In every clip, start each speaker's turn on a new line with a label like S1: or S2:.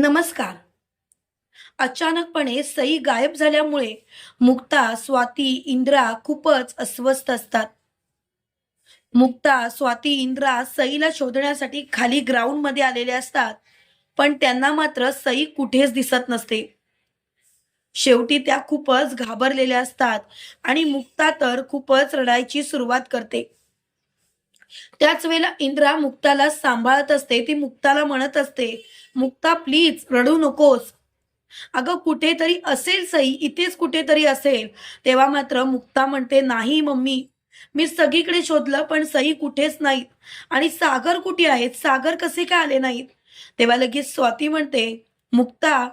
S1: नमस्कार. अचानकपणे सई गायब झाल्यामुळे मुक्ता स्वाती इंद्रा खूपच अस्वस्थ असतात. मुक्ता स्वाती इंद्रा सईला शोधण्यासाठी खाली ग्राउंडमध्ये आलेले असतात पण त्यांना मात्र सई कुठेच दिसत नसते. शेवटी त्या खूपच घाबरलेल्या असतात आणि मुक्ता तर खूपच रडायची सुरुवात करते. त्याच वेळेला इंद्रा मुक्ताला सांभाळत असते ती मुक्ताला म्हणत असते मुक्ता प्लीज रडू नकोस. अगं कुठेतरी असेल सई इथेच कुठेतरी असेल. तेव्हा मात्र मुक्ता म्हणते नाही मम्मी. मी सगळीकडे शोधलं पण सई कुठेच नाहीत. आणि सागर कुठे आहेत? सागर कसे काय आले नाहीत? तेव्हा लगेच स्वाती म्हणते मुक्ता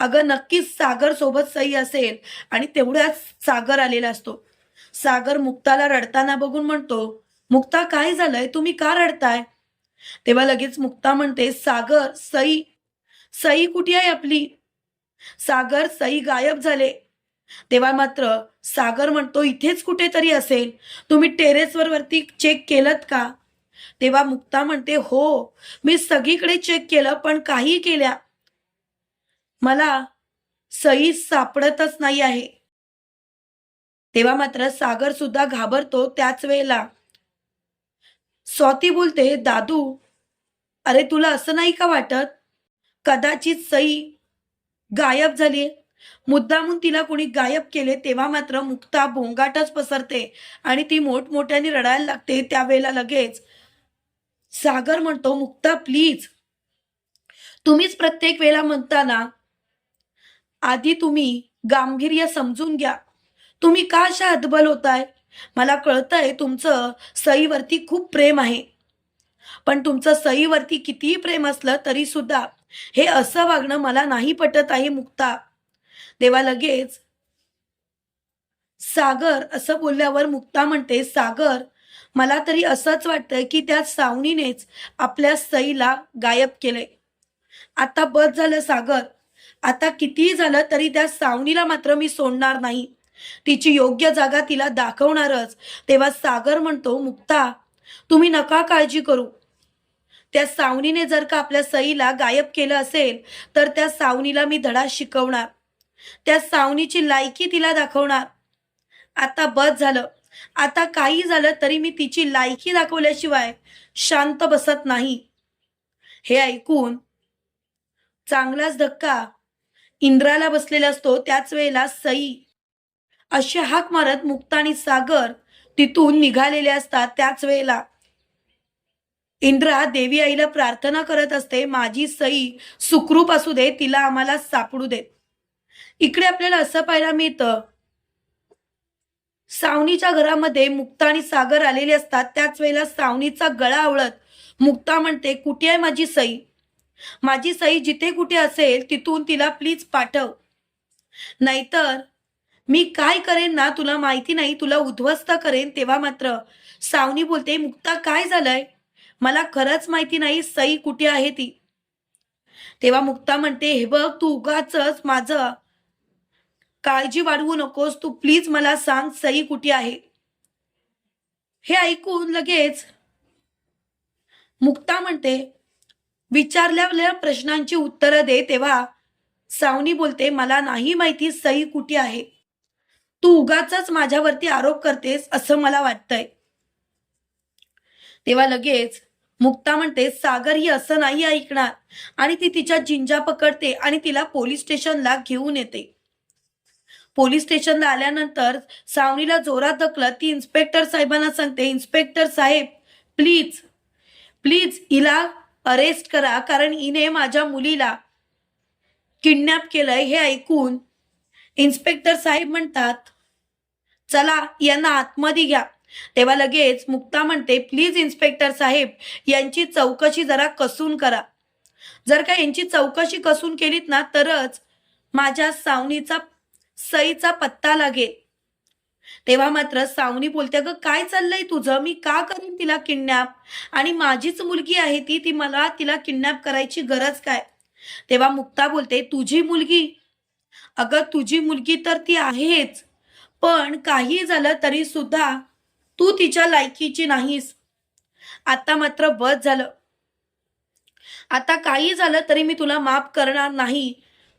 S1: अगं नक्कीच सागर सोबत सई असेल आणि तेवढ्याच सागर आलेला असतो. सागर मुक्ताला रडताना बघून म्हणतो मुक्ता काय झालंय? तुम्ही का रडताय? तेव्हा लगेच मुक्ता म्हणते सागर सई सई कुठे आहे आपली? सागर सई गायब झाले. तेव्हा मात्र सागर म्हणतो इथेच कुठेतरी असेल. तुम्ही टेरेसवर वरती चेक केलं का? तेव्हा मुक्ता म्हणते हो मी सगळीकडे चेक केलं पण काही केल्या. मला सई सापडतच नाही आहे. तेव्हा मात्र सागर सुद्धा घाबरतो त्याच वेळेला. स्वाती बोलते दादू अरे तुला असं नाही का वाटत? कदाचित सई गायब झाली मुद्दामून तिला कोणी गायब केले तेव्हा मात्र मुक्ता भोंगाटच पसरते आणि ती मोठमोठ्याने रडायला लागते. त्यावेळेला लगेच सागर म्हणतो मुक्ता प्लीज तुम्हीच प्रत्येक वेळेला म्हणताना आधी तुम्ही गांभीर्य समजून घ्या. तुम्ही का अशा हतबल होताय? मला कळतंय तुमचं सईवरती खूप प्रेम आहे. पण तुमचं सईवरती कितीही प्रेम असलं तरी सुद्धा हे असं वागणं मला नाही पटत आहे मुक्ता. देवा लगेच सागर असं बोलल्यावर मुक्ता म्हणते सागर मला तरी असंच वाटतंय की त्या सावणीनेच आपल्या सईला गायब केलंय. आता बस झालं सागर. आता कितीही झालं तरी त्या सावणीला मात्र मी सोडणार नाही. तिची योग्य जागा तिला दाखवणारच. तेव्हा सागर म्हणतो मुक्ता तुम्ही नका काळजी करू. त्या सावनीने जर का आपल्या सईला गायब केलं असेल तर त्या सावनीला मी धडा शिकवणार. त्या सावनीची लायकी तिला दाखवणार. आता बस झालं. आता काही झालं तरी मी तिची लायकी दाखवल्याशिवाय शांत बसत नाही. हे ऐकून चांगलाच धक्का. इंद्राला बसलेला असतो. त्याच वेळेला सई अशी हाक मारत मुक्ता आणि सागर तिथून निघालेले असतात. त्याच वेळेला इंद्रा देवी आईला प्रार्थना करत असते. माझी सई सुखरूप असू दे तिला आम्हाला सापडू देत इकडे आपल्याला असं पाहायला मिळतं. सावनीच्या घरामध्ये मुक्ता आणि सागर आलेले असतात. त्याच वेळेला सावनीचा गळा आवळत मुक्ता म्हणते कुठे आहे माझी सई? माझी सई जिथे कुठे असेल तिथून तिला प्लीज पाठव. नाहीतर मी काय करेन ना तुला माहिती नाही तुला उद्ध्वस्त करेन तेव्हा मात्र. सावनी बोलते मुक्ता काय झालंय? मला खरंच माहिती नाही सई कुठे आहे ती? तेव्हा मुक्ता म्हणते हे बघ तू उगाच माझं काळजी वाढवू नकोस. तू प्लीज मला सांग सई कुठे आहे? हे ऐकून लगेच मुक्ता म्हणते विचारलेल्या प्रश्नांची उत्तरं दे. तेव्हा सावनी बोलते मला नाही माहिती सई कुठे आहे. तू उगाच माझ्यावरती आरोप करतेस असं मला वाटतंय. तेव्हा लगेच मुक्ता म्हणते सागर ही असं नाही ऐकणार. आणि ती तिच्या जिंजा पकडते आणि तिला पोलीस स्टेशनला घेऊन येते. पोलीस स्टेशनला आल्यानंतर सावनीला जोरात धकलत ती इन्स्पेक्टर साहेबांना सांगते इन्स्पेक्टर साहेब प्लीज प्लीज हिला अरेस्ट करा कारण हिने माझ्या मुलीला किडनॅप केलंय हे ऐकून इन्स्पेक्टर साहेब म्हणतात चला यांना आतमध्ये घ्या. तेव्हा लगेच मुक्ता म्हणते प्लीज इन्स्पेक्टर साहेब यांची चौकशी जरा कसून करा. जर का यांची चौकशी कसून केलीत ना तरच माझ्या सावनीचा सईचा पत्ता लागेल. तेव्हा मात्र सावनी बोलते ग काय चाललंय तुझं? मी का करीन तिला किडनॅप? आणि माझीच मुलगी आहे ती ती मला तिला किडनॅप करायची गरज काय? तेव्हा मुक्ता बोलते तुझी मुलगी अगं तुझी मुलगी तर ती आहेच. पण काही झालं तरी सुद्धा तू तिच्या लायकीची नाहीस. आता मात्र बस झालं. आता काही झालं तरी मी तुला माफ करणार नाही.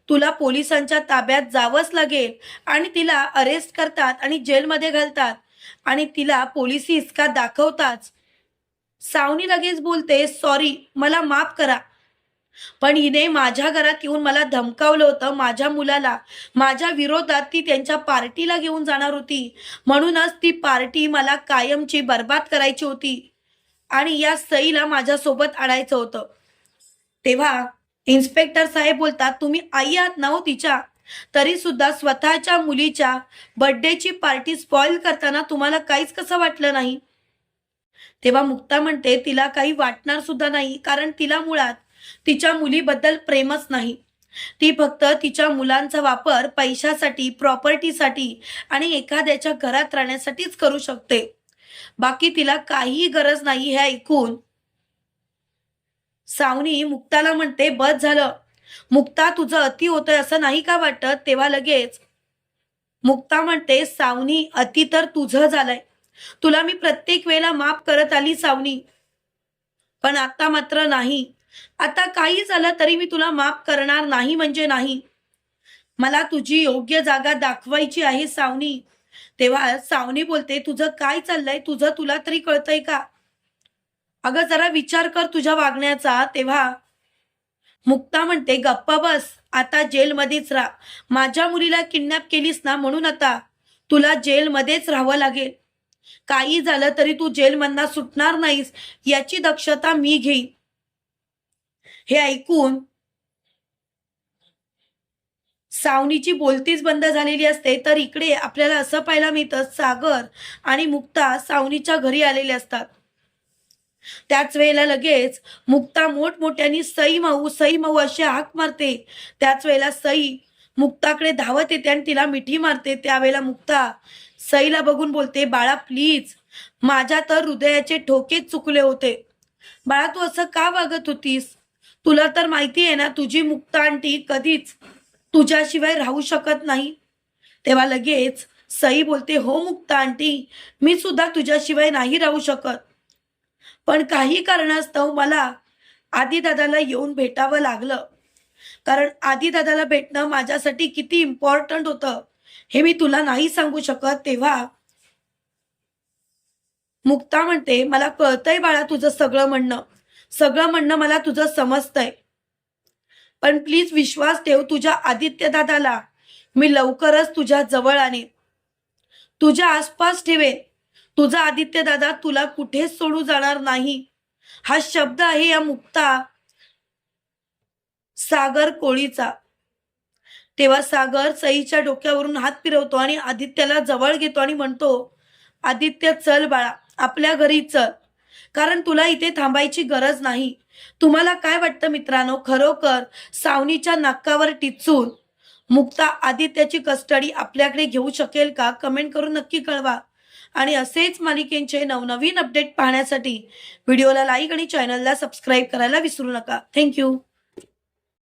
S1: तुला पोलिसांच्या ताब्यात जावंच लागेल आणि तिला अरेस्ट करतात आणि जेलमध्ये घालतात आणि तिला पोलिसी इसका दाखवताच. सावनी लगेच बोलते सॉरी मला माफ करा. पण हिने माझ्या घरात येऊन मला धमकावलं होतं माझ्या मुलाला. माझ्या विरोधात ती त्यांच्या पार्टीला घेऊन जाणार होती. म्हणूनच ती पार्टी मला कायमची बर्बाद करायची होती आणि या सईला माझ्यासोबत आणायचं होतं. तेव्हा इन्स्पेक्टर साहेब बोलतात तुम्ही आई आहात ना हो तिच्या? तरी सुद्धा स्वतःच्या मुलीच्या बर्थडेची पार्टी स्पॉइल करताना तुम्हाला काहीच कसं वाटलं नाही? तेव्हा मुक्ता म्हणते तिला काही वाटणार सुद्धा नाही कारण तिला मुळात तिच्या मुलीबद्दल प्रेमच नाही. ती फक्त तिच्या मुलांचा वापर पैशासाठी प्रॉपर्टीसाठी आणि एखाद्याच्या घरात राहण्यासाठीच करू शकते. बाकी तिला काहीही गरज नाही हे ऐकून सावनी मुक्ताला म्हणते बस झालं. मुक्ता तुझं अति होतंय असं नाही का वाटत? तेव्हा लगेच मुक्ता म्हणते सावनी अति तर तुझं झालंय. तुला मी प्रत्येक वेळेला माफ करत आली सावनी. पण आता मात्र नाही. आता काही झालं तरी मी तुला माफ करणार नाही म्हणजे नाही. मला तुझी योग्य जागा दाखवायची आहे सावनी. तेव्हा सावनी बोलते तुझं काय चाललंय? तुझं तुला तरी कळतंय का? अगं जरा विचार कर तुझ्या वागण्याचा. तेव्हा मुक्ता म्हणते गप्पा बस आता जेलमध्येच राहा. माझ्या मुलीला किडनॅप केलीस ना म्हणून आता तुला जेलमध्येच राहावं लागेल. काही झालं तरी तू जेलमधना सुटणार नाहीस. याची दक्षता मी घेईन. हे ऐकून सावनीची बोलतीच बंद झालेली असते तर इकडे आपल्याला असं पाहायला मिळतं सागर आणि मुक्ता सावनीच्या घरी आलेले असतात. त्याच वेळेला लगेच मुक्ता मोठमोठ्यानी सई माऊ सई माऊ अशी हाक मारते. त्याच वेळेला सई मुक्ताकडे धावत येते आणि तिला मिठी मारते. त्यावेळेला मुक्ता सईला बघून बोलते बाळा प्लीज माझ्या तर हृदयाचे ठोकेच चुकले होते. बाळा तू असं का वागत होतीस? तुला तर माहिती आहे ना तुझी मुक्ता आंटी कधीच तुझ्याशिवाय राहू शकत नाही. तेव्हा लगेच सई बोलते हो मुक्ता आंटी मी सुद्धा तुझ्याशिवाय नाही राहू शकत. पण काही कारणास्तव मला आदिदादाला येऊन भेटावं लागलं. कारण आदिदादाला भेटणं माझ्यासाठी किती इम्पॉर्टंट होतं हे मी तुला नाही सांगू शकत. तेव्हा मुक्ता म्हणते मला कळतंय बाळा तुझं सगळं म्हणणं. सगळं म्हणणं मला तुझं समजतंय. पण प्लीज विश्वास ठेव तुझ्या आदित्य दादाला. मी लवकरच तुझ्या जवळ आणेन. तुझ्या आसपास ठेवेन. तुझा आदित्य दादा तुला कुठेच सोडू जाणार नाही. हा शब्द आहे या मुक्ता सागर कोळीचा. तेव्हा सागर सईच्या डोक्यावरून हात फिरवतो आणि आदित्यला जवळ घेतो आणि म्हणतो आदित्य चल बाळा आपल्या घरी चल. कारण तुला इथे थांबायची गरज नाही. तुम्हाला काय वाटतं मित्रांनो? खरोखर सावनीच्या नाकावर टिचून मुक्ता आदित्याची कस्टडी आपल्याकडे घेऊ शकेल का? कमेंट करून नक्की कळवा. आणि असेच मालिकेंचे नवनवीन अपडेट पाहण्यासाठी व्हिडिओला लाईक आणि चॅनलला सबस्क्राईब करायला विसरू नका. थँक्यू.